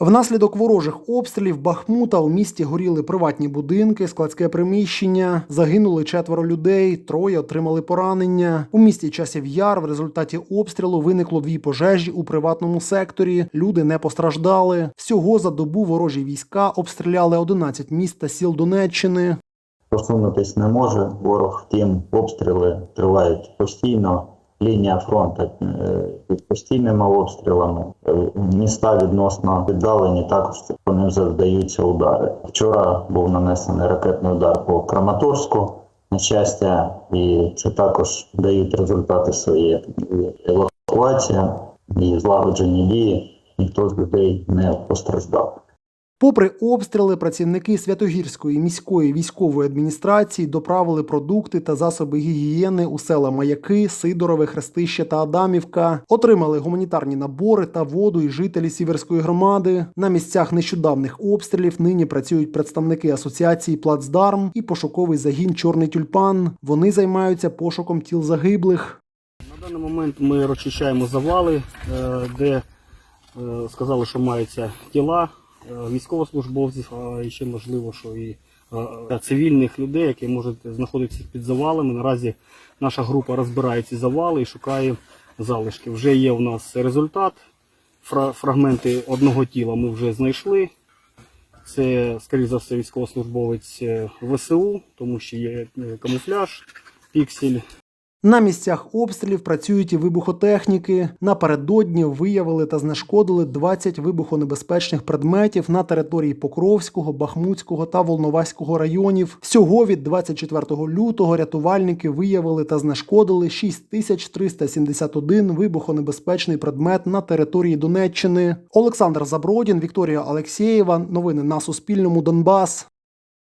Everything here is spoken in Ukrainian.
Внаслідок ворожих обстрілів Бахмута у місті горіли приватні будинки, складське приміщення. Загинули четверо людей, троє отримали поранення. У місті Часів Яр в результаті обстрілу виникло дві пожежі у приватному секторі. Люди не постраждали. Всього за добу ворожі війська обстріляли 11 міст та сіл Донеччини. Просунутись не може. Ворог, втім, обстріли тривають постійно. Лінія фронту е, під постійними обстрілами. Е, Міста відносно віддалені також по ним завдаються удари. Вчора був нанесений ракетний удар по Краматорську. На щастя, і це також дають результати свої евакуація і злагоджені дії. Ніхто з людей не постраждав. Попри обстріли, працівники Святогірської міської військової адміністрації доправили продукти та засоби гігієни у села Маяки, Сидорове, Хрестище та Адамівка, отримали гуманітарні набори та воду і жителі сіверської громади. На місцях нещодавних обстрілів нині працюють представники асоціації Плацдарм і пошуковий загін Чорний тюльпан. Вони займаються пошуком тіл загиблих. На даний момент ми розчищаємо завали, е, де е, сказали, що маються тіла військовослужбовців, а ще можливо, що і е, цивільних людей, які можуть знаходитися під завалами. Наразі наша група розбирає ці завали і шукає залишки. Вже є у нас результат. Фрагменти одного тіла ми вже знайшли. Це, скоріш за все, військовослужбовець е, ВСУ, тому що є е, камуфляж, піксель, На місцях обстрілів працюють і вибухотехніки. Напередодні виявили та знешкодили 20 вибухонебезпечних предметів на території Покровського, Бахмутського та Волноваського районів. Всього від 24 лютого рятувальники виявили та знешкодили 6371 вибухонебезпечний предмет на території Донеччини. Олександр Забродін, Вікторія Алексєєва. Новини на Суспільному. Донбас.